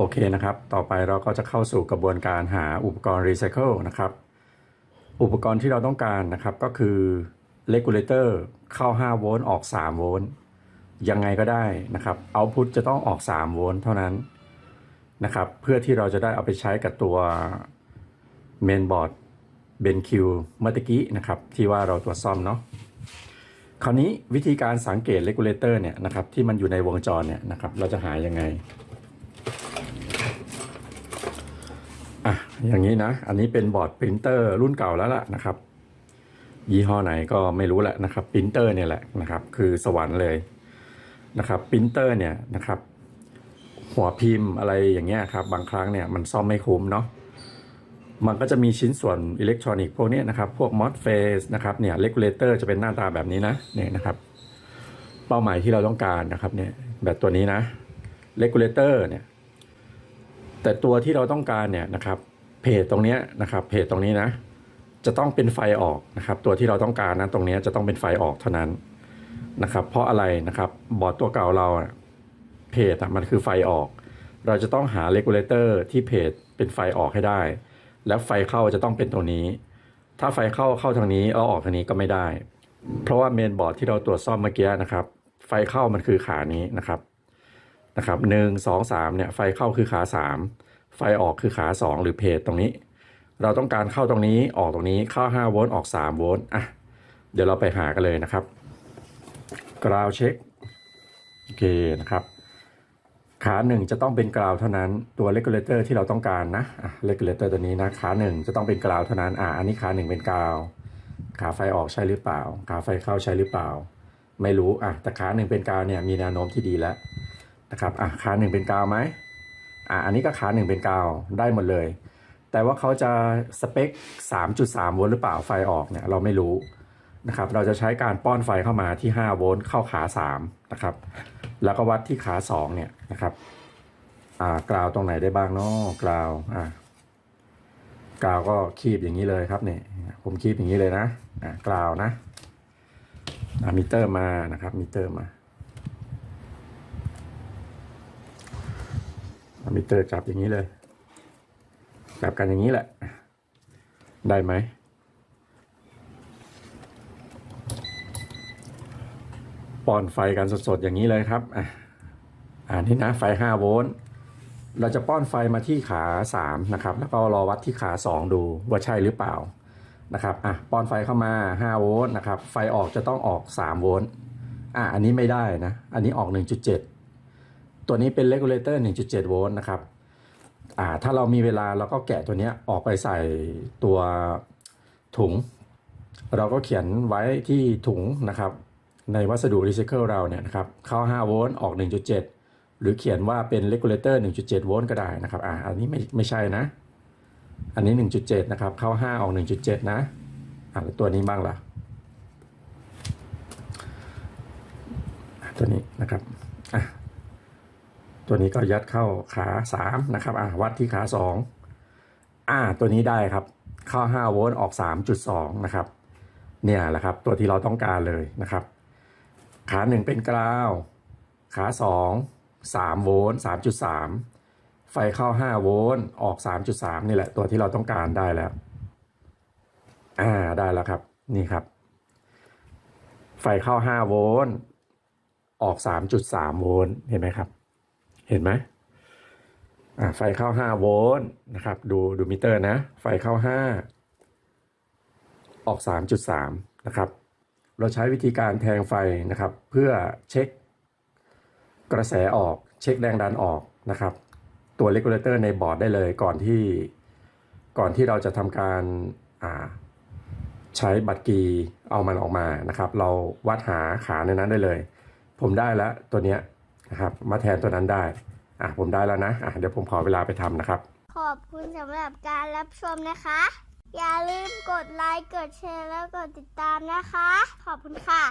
โอเคนะครับ ต่อไปเราก็จะเข้าสู่กระบวนการหาอุปกรณ์รีไซเคิลนะครับ อุปกรณ์ที่เราต้องการนะครับก็คือเลกูลเลเตอร์เข้า 5 โวลต์ออก 3 โวลต์ยังไงก็ได้นะครับเอาพุทจะต้องออก 3 โวลต์เท่านั้นนะครับ เพื่อที่เราจะได้เอาไปใช้กับตัวเมนบอร์ดเบนคิวเมื่อกี้นะครับ ที่ว่าเราตรวจซ่อมเนาะคราวนี้วิธีการสังเกตเลกูลเลเตอร์เนี่ยนะครับที่มันอยู่ในวงจรเนี่ยนะครับเราจะหายังไง อย่างนี้นะ อันนี้เป็นบอร์ดปรินเตอร์รุ่นเก่าแล้วล่ะนะครับ ยี่ห้อไหนก็ไม่รู้แหละนะครับปรินเตอร์เนี่ยแหละนะครับ คือสวรรค์เลยนะครับปรินเตอร์เนี่ยนะครับ หัวพิมพ์อะไรอย่างเงี้ยครับ บางครั้งเนี่ยมันซ่อมไม่คุ้มเนาะมันก็จะมีชิ้นส่วนอิเล็กทรอนิกส์พวกเนี้ยนะครับ พวกมอสเฟสนะครับเนี่ยเลกูลเลเตอร์จะเป็นหน้าตาแบบนี้นะเนี่ยนะครับ เป้าหมายที่เราต้องการนะครับเนี่ยแบบตัวนี้นะเลกูลเลเตอร์เนี่ยแต่ตัวที่เราต้องการเนี่ยนะครับ เพจตรงนี้นะครับเพจตรงนี้นะจะต้องเป็นไฟออกนะครับ ตัวที่เราต้องการนะตรงนี้จะต้องเป็นไฟออกเท่านั้นนะครับ เพราะอะไรนะครับบอร์ดตัวเก่าเราอะเพจอะมันคือไฟออก เราจะต้องหาเลกูลเลเตอร์ที่เพจเป็นไฟออกให้ได้ แล้วไฟเข้าจะต้องเป็นตรงนี้ ถ้าไฟเข้าเข้าทางนี้เอาออกทางนี้ก็ไม่ได้ เพราะว่าเมนบอร์ดที่เราตรวจซ่อมเมื่อกี้นะครับ ไฟเข้ามันคือขานี้นะครับนะครับหนึ่งสองสามเนี่ยไฟเข้าคือขาสาม ไฟออกคือขาสองหรือเพจตรงนี้ เราต้องการเข้าตรงนี้ออกตรงนี้เข้า 5 โวลต์ออก 3 โวลต์อะเดี๋ยวเราไปหากันเลยนะครับกราวเช็คโอเคนะครับ ขาหนึ่งจะต้องเป็นกราวเท่านั้นตัวเลกูลเลเตอร์ที่เราต้องการนะเลกูลเลเตอร์ตัวนี้นะขาหนึ่งจะต้องเป็นกราวเท่านั้นอะอันนี้ขาหนึ่งเป็นกราว ขาไฟออกใช่หรือเปล่า ขาไฟเข้าใช่หรือเปล่า ไม่รู้อะแต่ขาหนึ่งเป็นกราวเนี่ยมีแนวโน้มที่ดีแล้วนะครับอะขาหนึ่งเป็นกราวไหม อะอันนี้ก็ขาหนึ่งเป็นกาวได้หมดเลย แต่ว่าเขาจะสเปค 3.3 โวลต์หรือเปล่าไฟออกเนี่ยเราไม่รู้นะครับเราจะใช้การป้อนไฟเข้ามาที่ 5 โวลต์เข้าขา3นะครับแล้วก็วัดที่ขา2เนี่ยนะครับอ่ากราวตรงไหนได้บ้างเนาะกราวอ่ากราวก็คีบอย่างนี้เลยครับเนี่ยผมคีบอย่างนี้เลยนะอ่ากราวนะมิเตอร์มานะครับมิเตอร์มา เอา มิเตอร์จับอย่างนี้เลย จับกันอย่างนี้แหละ ได้ไหม ป้อนไฟกันสดๆ อย่างนี้เลยครับ อะอ่านี่นะไฟ 5 โวลต์ เราจะป้อนไฟมาที่ขา 3 นะครับ แล้วก็รอวัดที่ขา 2 ดูว่าใช่หรือเปล่านะครับ อะ ป้อนไฟเข้ามา 5 โวลต์นะครับ ไฟออกจะต้องออก 3 โวลต์ อะ อันนี้ไม่ได้นะ อันนี้ออก 1.7 ตัวนี้เป็น regulator 1.7 โวลต์นะครับอ่าถ้าเรามีเวลาเราก็แกะตัวนี้ออกไปใส่ตัวถุง เราก็เขียนไว้ที่ถุงนะครับ ในวัสดุรีไซเคิลเราเนี่ยนะครับเข้า 5 โวลต์ออก 1.7 หรือเขียนว่าเป็น regulator 1.7 โวลต์ก็ได้นะครับอ่าอันนี้ไม่ไม่ใช่นะ อันนี้ 1.7 นะครับ เข้า 5 ออก 1.7 นะอ่าตัวนี้บ้างล่ะอะตัวนี้นะครับอะ ตัวนี้ก็ยัดเข้าขาสามนะครับอะวัดที่ขาสองอ่าตัวนี้ได้ครับ เข้าห้าโวลต์ออกสามจุดสองนะครับ เนี่ยแหละครับ ตัวที่เราต้องการเลยนะครับ ขาหนึ่งเป็นกราว ขาสองสามโวลต์สามจุดสามไฟเข้าห้าโวลต์ ออกสามจุดสามนี่แหละ ตัวที่เราต้องการได้แล้ว อ่า ได้แล้วครับ นี่ครับ ไฟเข้าห้าโวลต์ ออกสามจุดสามโวลต์ เห็นไหมครับ เห็นไหมไฟเข้า 5 โวลต์นะครับ ดูดูมิเตอร์นะ ไฟเข้า 5 ออก 3.3 นะครับ เราใช้วิธีการแทงไฟนะครับ เพื่อเช็คกระแสออกเช็คแรงดันออกนะครับ ตัวเลกูลเลเตอร์ในบอร์ดได้เลยก่อนที่ก่อนที่เราจะทำการใช้บัตรกีเอามันออกมานะครับ เราวัดหาขาในนั้นได้เลย ผมได้แล้วตัวเนี้ย นะครับ มาแทนตัวนั้นได้อะผมได้แล้วนะอะเดี๋ยวผมขอเวลาไปทำนะครับ ขอบคุณสำหรับการรับชมนะคะ อย่าลืมกดไลค์ กดแชร์ แล้วกดติดตามนะคะ ขอบคุณค่ะ